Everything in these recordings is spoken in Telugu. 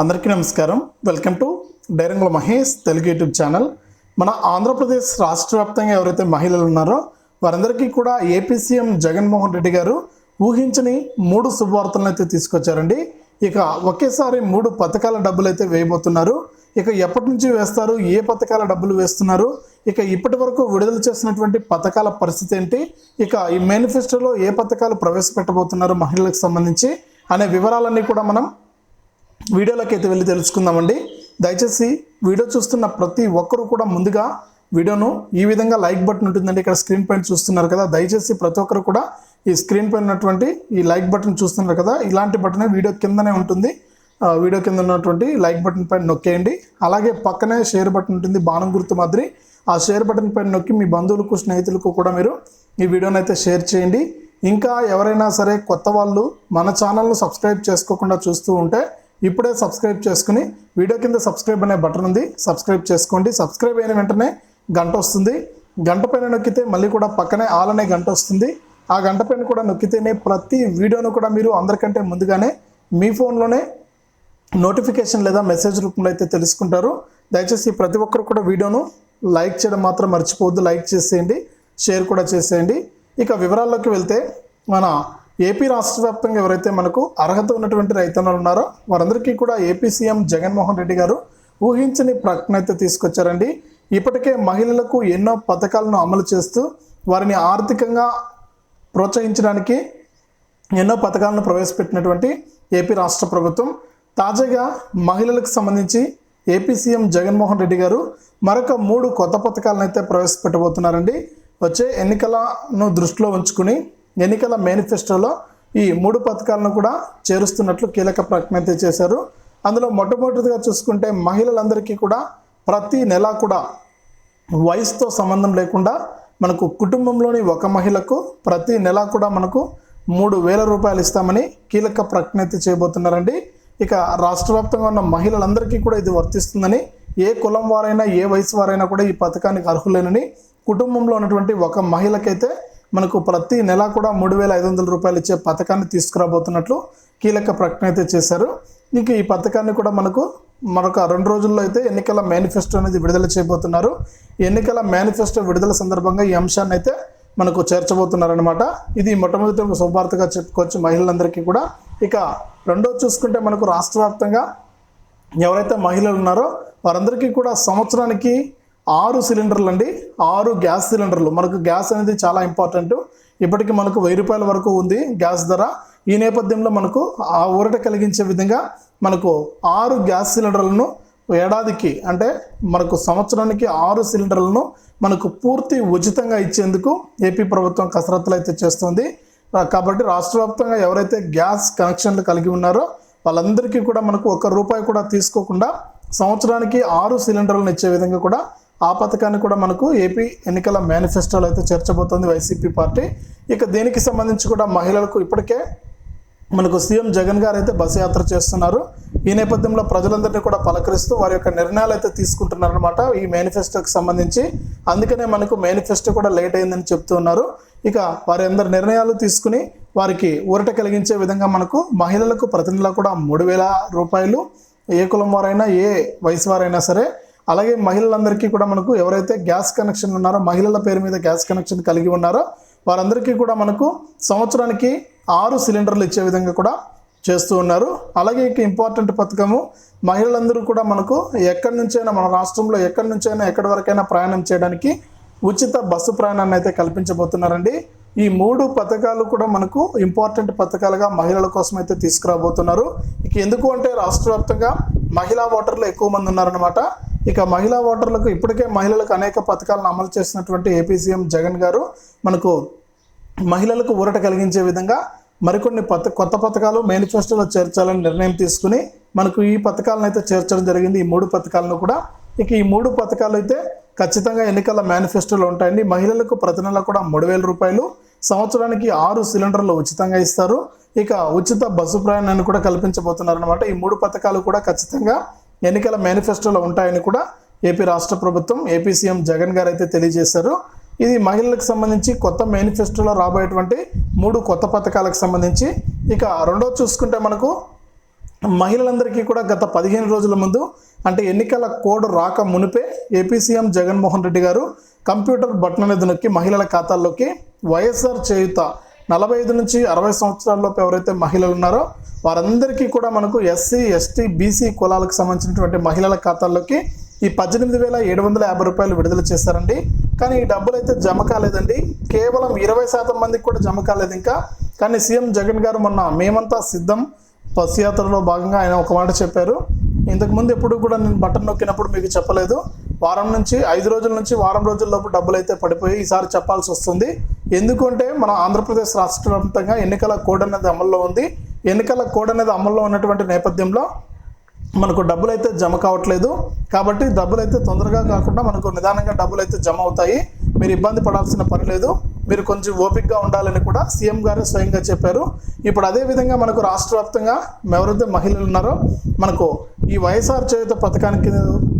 అందరికీ నమస్కారం. వెల్కమ్ టు డైరంగుల మహేష్ తెలుగు యూట్యూబ్ ఛానల్. మన ఆంధ్రప్రదేశ్ రాష్ట్ర వ్యాప్తంగా ఎవరైతే మహిళలు ఉన్నారో వారందరికీ కూడా ఏపీ సీఎం జగన్మోహన్ రెడ్డి గారు ఊహించని మూడు శుభవార్తలను అయితే తీసుకొచ్చారండి. ఇక ఒకేసారి మూడు పథకాల డబ్బులు అయితే వేయబోతున్నారు. ఇక ఎప్పటి నుంచి వేస్తారు? ఏ పథకాల డబ్బులు వేస్తున్నారు? ఇక ఇప్పటి వరకు విడుదల చేసినటువంటి పథకాల పరిస్థితి ఏంటి? ఇక ఈ మేనిఫెస్టోలో ఏ పథకాలు ప్రవేశపెట్టబోతున్నారు మహిళలకు సంబంధించి అనే వివరాలన్నీ కూడా మనం వీడియోలోకి అయితే వెళ్ళి తెలుసుకుందామండి. దయచేసి వీడియో చూస్తున్న ప్రతి ఒక్కరూ కూడా ముందుగా వీడియోను ఈ విధంగా లైక్ బటన్ ఉంటుందండి. ఇక్కడ స్క్రీన్ పైన చూస్తున్నారు కదా దయచేసి ప్రతి ఒక్కరు కూడా ఈ స్క్రీన్ పైన ఉన్నటువంటి ఈ లైక్ బటన్ చూస్తున్నారు కదా ఇలాంటి బటన్ వీడియో కిందనే ఉంటుంది. వీడియో కింద ఉన్నటువంటి లైక్ బటన్ పైన నొక్కేయండి. అలాగే పక్కనే షేర్ బటన్ ఉంటుంది బాణం గుర్తు మాదిరి. ఆ షేర్ బటన్ పైన నొక్కి మీ బంధువులకు స్నేహితులకు కూడా మీరు ఈ వీడియోని అయితే షేర్ చేయండి. ఇంకా ఎవరైనా సరే కొత్త వాళ్ళు మన ఛానల్ను సబ్స్క్రైబ్ చేసుకోకుండా చూస్తూ ఉంటే ఇప్పుడే సబ్స్క్రైబ్ చేసుకుని వీడియో కింద సబ్స్క్రైబ్ అనే బటన్ ఉంది. సబ్స్క్రైబ్ చేసుకోండి. సబ్స్క్రైబ్ అయిన వెంటనే గంట వస్తుంది. గంట పైన నొక్కితే మళ్ళీ కూడా పక్కనే ఆల్ అనే గంట వస్తుంది. ఆ గంట పైన కూడా నొక్కితేనే ప్రతి వీడియోను కూడా మీరు అందరికంటే ముందుగానే మీ ఫోన్లోనే నోటిఫికేషన్ లేదా మెసేజ్ రూపంలో అయితే తెలుసుకుంటారు. దయచేసి ప్రతి ఒక్కరు కూడా వీడియోను లైక్ చేయడం మాత్రం మర్చిపోవద్దు. లైక్ చేసేయండి. షేర్ కూడా చేసేయండి. ఇక వివరాల్లోకి వెళ్తే మన ఏపీ రాష్ట్ర వ్యాప్తంగా ఎవరైతే మనకు అర్హత ఉన్నటువంటి రైతన్నలు ఉన్నారో వారందరికీ కూడా ఏపీ సీఎం జగన్మోహన్ రెడ్డి గారు ఊహించని ప్రకటన అయితే తీసుకొచ్చారండి. ఇప్పటికే మహిళలకు ఎన్నో పథకాలను అమలు చేస్తూ వారిని ఆర్థికంగా ప్రోత్సహించడానికి ఎన్నో పథకాలను ప్రవేశపెట్టినటువంటి ఏపీ రాష్ట్ర ప్రభుత్వం. తాజాగా మహిళలకు సంబంధించి ఏపీ సీఎం జగన్మోహన్ రెడ్డి గారు మరొక మూడు కొత్త పథకాలను అయితే ప్రవేశపెట్టబోతున్నారండి. వచ్చే ఎన్నికలను దృష్టిలో ఉంచుకుని ఎన్నికల మేనిఫెస్టోలో ఈ మూడు పథకాలను కూడా చేరుస్తున్నట్లు కీలక ప్రకటన అయితే చేశారు. అందులో మొట్టమొదటిగా చూసుకుంటే మహిళలందరికీ కూడా ప్రతి నెల కూడా వయసుతో సంబంధం లేకుండా మనకు కుటుంబంలోని ఒక మహిళకు ప్రతి నెల కూడా మనకు మూడు వేల రూపాయలు ఇస్తామని కీలక ప్రకటన అయితే చేయబోతున్నారండి. ఇక రాష్ట్ర వ్యాప్తంగా ఉన్న మహిళలందరికీ కూడా ఇది వర్తిస్తుందని ఏ కులం వారైనా ఏ వయసు వారైనా కూడా ఈ పథకానికి అర్హులేనని కుటుంబంలో ఉన్నటువంటి ఒక మహిళకైతే మనకు ప్రతి నెల కూడా మూడు వేల ఐదు వందల రూపాయలు ఇచ్చే పథకాన్ని తీసుకురాబోతున్నట్లు కీలక ప్రకటన అయితే చేశారు. ఇక ఈ పథకాన్ని కూడా మనకు మరొక రెండు రోజుల్లో అయితే ఎన్నికల మేనిఫెస్టో అనేది విడుదల చేయబోతున్నారు. ఎన్నికల మేనిఫెస్టో విడుదల సందర్భంగా ఈ అంశాన్ని అయితే మనకు చేర్చబోతున్నారనమాట ఇది మొట్టమొదటి శుభార్తగా చెప్పుకోవచ్చు మహిళలందరికీ కూడా. ఇక రెండో చూసుకుంటే మనకు రాష్ట్ర వ్యాప్తంగా ఎవరైతే మహిళలు ఉన్నారో వారందరికీ కూడా సంవత్సరానికి ఆరు సిలిండర్లు అండి. ఆరు గ్యాస్ సిలిండర్లు. మనకు గ్యాస్ అనేది చాలా ఇంపార్టెంట్. ఇప్పటికీ మనకు వెయ్యి రూపాయల వరకు ఉంది గ్యాస్ ధర. ఈ నేపథ్యంలో మనకు ఆ ఊరట కలిగించే విధంగా మనకు ఆరు గ్యాస్ సిలిండర్లను ఏడాదికి అంటే మనకు సంవత్సరానికి ఆరు సిలిండర్లను మనకు పూర్తి ఉచితంగా ఇచ్చేందుకు ఏపీ ప్రభుత్వం కసరత్తులు అయితే చేస్తుంది. కాబట్టి రాష్ట్ర వ్యాప్తంగా ఎవరైతే గ్యాస్ కనెక్షన్లు కలిగి ఉన్నారో వాళ్ళందరికీ కూడా మనకు ఒక్క రూపాయి కూడా తీసుకోకుండా సంవత్సరానికి ఆరు సిలిండర్లను ఇచ్చే విధంగా కూడా ఆ పథకాన్ని కూడా మనకు ఏపీ ఎన్నికల మేనిఫెస్టోలో అయితే చేర్చబోతోంది వైసీపీ పార్టీ. ఇక దీనికి సంబంధించి కూడా మహిళలకు ఇప్పటికే మనకు సీఎం జగన్ గారు అయితే బస్సు యాత్ర చేస్తున్నారు. ఈ నేపథ్యంలో ప్రజలందరినీ కూడా పలకరిస్తూ వారి యొక్క నిర్ణయాలు అయితే తీసుకుంటున్నారనమాట ఈ మేనిఫెస్టోకి సంబంధించి. అందుకనే మనకు మేనిఫెస్టో కూడా లేట్ అయిందని చెప్తూ ఉన్నారు. ఇక వారి అందరి నిర్ణయాలు తీసుకుని వారికి ఊరట కలిగించే విధంగా మనకు మహిళలకు ప్రతి నెల కూడా మూడు వేల రూపాయలు ఏ కులం వారైనా ఏ వయసు వారైనా సరే అలాగే మహిళలందరికీ కూడా మనకు ఎవరైతే గ్యాస్ కనెక్షన్ ఉన్నారో మహిళల పేరు మీద గ్యాస్ కనెక్షన్ కలిగి ఉన్నారో వారందరికీ కూడా మనకు సంవత్సరానికి ఆరు సిలిండర్లు ఇచ్చే విధంగా కూడా చేస్తూ ఉన్నారు. అలాగే ఇక ఇంపార్టెంట్ పథకము మహిళలందరూ కూడా మనకు ఎక్కడి నుంచైనా మన రాష్ట్రంలో ఎక్కడి నుంచైనా ఎక్కడి వరకైనా ప్రయాణం చేయడానికి ఉచిత బస్సు ప్రయాణాన్ని అయితే కల్పించబోతున్నారండి. ఈ మూడు పథకాలు కూడా మనకు ఇంపార్టెంట్ పథకాలుగా మహిళల కోసం అయితే తీసుకురాబోతున్నారు. ఇక ఎందుకు అంటే రాష్ట్ర వ్యాప్తంగా మహిళా ఓటర్లు ఎక్కువ మంది ఉన్నారనమాట ఇక మహిళా ఓటర్లకు ఇప్పటికే మహిళలకు అనేక పథకాలను అమలు చేసినటువంటి ఏపీ సీఎం జగన్ గారు మనకు మహిళలకు ఊరట కలిగించే విధంగా మరికొన్ని పథ కొత్త పథకాలు మేనిఫెస్టోలో చేర్చాలని నిర్ణయం తీసుకుని మనకు ఈ పథకాలను అయితే చేర్చడం జరిగింది. ఈ మూడు పథకాలను కూడా ఇక ఈ మూడు పథకాలు అయితే ఖచ్చితంగా ఎన్నికల మేనిఫెస్టోలో ఉంటాయండి. మహిళలకు ప్రతి నెల కూడా మూడు వేల రూపాయలు సంవత్సరానికి ఆరు సిలిండర్లు ఉచితంగా ఇస్తారు. ఇక ఉచిత బస్సు ప్రయాణాన్ని కూడా కల్పించబోతున్నారనమాట ఈ మూడు పథకాలు కూడా ఖచ్చితంగా ఎన్నికల మేనిఫెస్టోలో ఉంటాయని కూడా ఏపీ రాష్ట్ర ప్రభుత్వం ఏపీ సీఎం జగన్ గారు అయితే తెలియజేశారు. ఇది మహిళలకు సంబంధించి కొత్త మేనిఫెస్టోలో రాబోయేటువంటి మూడు కొత్త పథకాలకు సంబంధించి. ఇక రెండో చూసుకుంటే మనకు మహిళలందరికీ కూడా గత పదిహేను రోజుల ముందు అంటే ఎన్నికల కోడ్ రాక మునిపే ఏపీ సీఎం జగన్మోహన్ రెడ్డి గారు కంప్యూటర్ బటన్ అనేది నొక్కి మహిళల ఖాతాల్లోకి వైఎస్ఆర్ చేయుత నలభై ఐదు నుంచి అరవై సంవత్సరాల్లోపు ఎవరైతే మహిళలు ఉన్నారో వారందరికీ కూడా మనకు ఎస్సీ ఎస్టీ బీసీ కులాలకు సంబంధించినటువంటి మహిళల ఖాతాల్లోకి ఈ పద్దెనిమిది వేల ఏడు వందల యాభై రూపాయలు విడుదల చేశారండి. కానీ ఈ డబ్బులు అయితే జమ కాలేదండి. కేవలం ఇరవై శాతం మందికి కూడా జమ కాలేదు ఇంకా. కానీ సీఎం జగన్ గారు మొన్న మేమంతా సిద్ధం. బస్ యాత్రలో భాగంగా ఆయన ఒక మాట చెప్పారు. ఇంతకుముందు ఎప్పుడు కూడా నేను బటన్ నొక్కినప్పుడు మీకు చెప్పలేదు. వారం నుంచి ఐదు రోజుల నుంచి వారం రోజుల్లోపు డబ్బులు అయితే పడిపోయి ఈసారి చెప్పాల్సి వస్తుంది. ఎందుకంటే మన ఆంధ్రప్రదేశ్ రాష్ట్ర వ్యాప్తంగా ఎన్నికల కోడ్ అనేది అమల్లో ఉంది. ఎన్నికల కోడ్ అనేది అమల్లో ఉన్నటువంటి నేపథ్యంలో మనకు డబ్బులు అయితే జమ కావట్లేదు. కాబట్టి డబ్బులు అయితే తొందరగా కాకుండా మనకు నిదానంగా డబ్బులు అయితే జమ అవుతాయి. మీరు ఇబ్బంది పడాల్సిన పని లేదు. మీరు కొంచెం ఓపిక్గా ఉండాలని కూడా సీఎం గారే స్వయంగా చెప్పారు. ఇప్పుడు అదే విధంగా మనకు రాష్ట్ర వ్యాప్తంగా ఎవరైతే మహిళలు ఉన్నారో మనకు ఈ వైఎస్ఆర్ చేయుత పథకానికి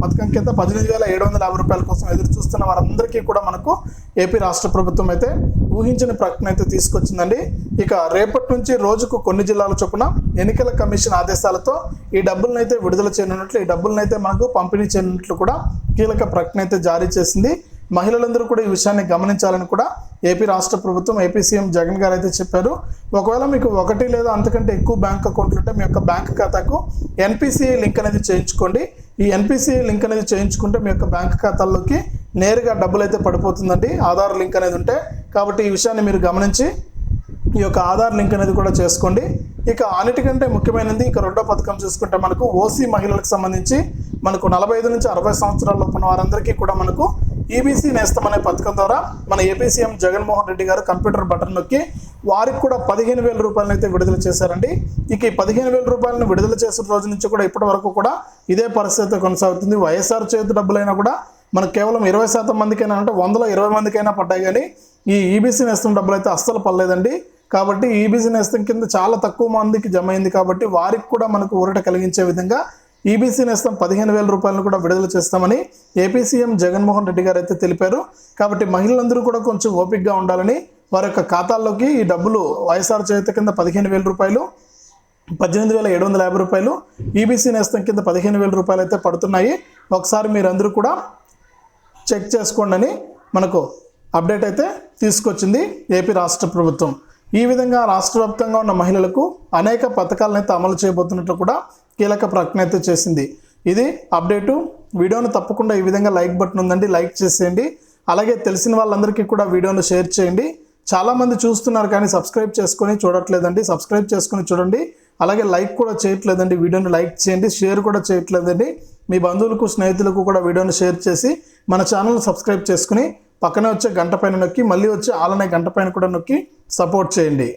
పథకం కింద పద్దెనిమిది వేల ఏడు వందల యాభై రూపాయల కోసం ఎదురు చూస్తున్న వారందరికీ కూడా మనకు ఏపీ రాష్ట్ర ప్రభుత్వం అయితే ఊహించిన ప్రకటన అయితే తీసుకొచ్చిందండి. ఇక రేపటి నుంచి రోజుకు కొన్ని జిల్లాల చొప్పున ఎన్నికల కమిషన్ ఆదేశాలతో ఈ డబ్బులను అయితే విడుదల చేయనున్నట్లు ఈ డబ్బులను అయితే మనకు పంపిణీ చేయనున్నట్లు కూడా కీలక ప్రకటన అయితే జారీ చేసింది. మహిళలందరూ కూడా ఈ విషయాన్ని గమనించాలని కూడా ఏపీ రాష్ట్ర ప్రభుత్వం ఏపీ సీఎం జగన్ గారు అయితే చెప్పారు. ఒకవేళ మీకు ఒకటి లేదా అంతకంటే ఎక్కువ బ్యాంక్ అకౌంట్లు ఉంటే మీ యొక్క బ్యాంక్ ఖాతాకు ఎన్పిసిఐ లింక్ అనేది చేయించుకోండి. ఈ ఎన్పిసిఐ లింక్ అనేది చేయించుకుంటే మీ యొక్క బ్యాంక్ ఖాతాల్లోకి నేరుగా డబ్బులు అయితే పడిపోతుందండి. ఆధార్ లింక్ అనేది ఉంటే. కాబట్టి ఈ విషయాన్ని మీరు గమనించి ఈ యొక్క ఆధార్ లింక్ అనేది కూడా చేసుకోండి. ఇక అన్నిటికంటే ముఖ్యమైనది ఇక రెండో పథకం చూసుకుంటే మనకు ఓసీ మహిళలకు సంబంధించి మనకు నలభై ఐదు నుంచి అరవై సంవత్సరాల లోపల వారందరికీ కూడా మనకు ఈబీసీ నేస్తం అనే పథకం ద్వారా మన ఏపీ సీఎం జగన్మోహన్ రెడ్డి గారు కంప్యూటర్ బటన్ నొక్కి వారికి కూడా పదిహేను వేల రూపాయలను అయితే విడుదల చేశారండి. ఇక ఈ పదిహేను వేల రూపాయలను విడుదల చేసిన రోజు నుంచి కూడా ఇప్పటి వరకు కూడా ఇదే పరిస్థితి కొనసాగుతుంది. వైఎస్ఆర్ చేతి డబ్బులైనా కూడా మనకు కేవలం ఇరవై శాతం మందికైనా అంటే వందలో ఇరవై మందికైనా పడ్డాయి కానీ ఈ ఈబీసీ నేస్తం డబ్బులు అయితే అస్సలు పడలేదండి. కాబట్టి ఈబీసీ నేస్తం కింద చాలా తక్కువ మందికి జమ అయింది కాబట్టి వారికి కూడా మనకు ఊరట కలిగించే విధంగా ఈబీసీ నేస్తం పదిహేను వేల రూపాయలను కూడా విడుదల చేస్తామని ఏపీ సీఎం జగన్మోహన్ రెడ్డి గారు అయితే తెలిపారు. కాబట్టి మహిళలందరూ కూడా కొంచెం ఓపికగా ఉండాలని వారి యొక్క ఖాతాల్లోకి ఈ డబ్బులు వైఎస్ఆర్ చేత కింద పదిహేను వేల రూపాయలు పద్దెనిమిది వేల ఏడు వందల యాభై రూపాయలు ఈబీసీ నేస్తం కింద పదిహేను వేల రూపాయలు అయితే పడుతున్నాయి. ఒకసారి మీరందరూ కూడా చెక్ చేసుకోండి అని మనకు అప్డేట్ అయితే తీసుకొచ్చింది ఏపీ రాష్ట్ర ప్రభుత్వం. ఈ విధంగా రాష్ట్ర వ్యాప్తంగా ఉన్న మహిళలకు అనేక పథకాలను అయితే అమలు చేయబోతున్నట్లు కూడా కీలక ప్రకటన అయితే చేసింది. ఇది అప్డేటు. వీడియోను తప్పకుండా ఈ విధంగా లైక్ బటన్ ఉందండి. లైక్ చేసేయండి. అలాగే తెలిసిన వాళ్ళందరికీ కూడా వీడియోను షేర్ చేయండి. చాలామంది చూస్తున్నారు కానీ సబ్స్క్రైబ్ చేసుకొని చూడట్లేదండి. సబ్స్క్రైబ్ చేసుకొని చూడండి. అలాగే లైక్ కూడా చేయట్లేదండి. వీడియోని లైక్ చేయండి. షేర్ కూడా చేయట్లేదండి. మీ బంధువులకు స్నేహితులకు కూడా వీడియోని షేర్ చేసి మన ఛానల్ సబ్స్క్రైబ్ చేసుకుని పక్కనే వచ్చే గంట పైన నొక్కి మళ్ళీ వచ్చే ఆలనే గంట పైన కూడా నొక్కి సపోర్ట్ చేయండి.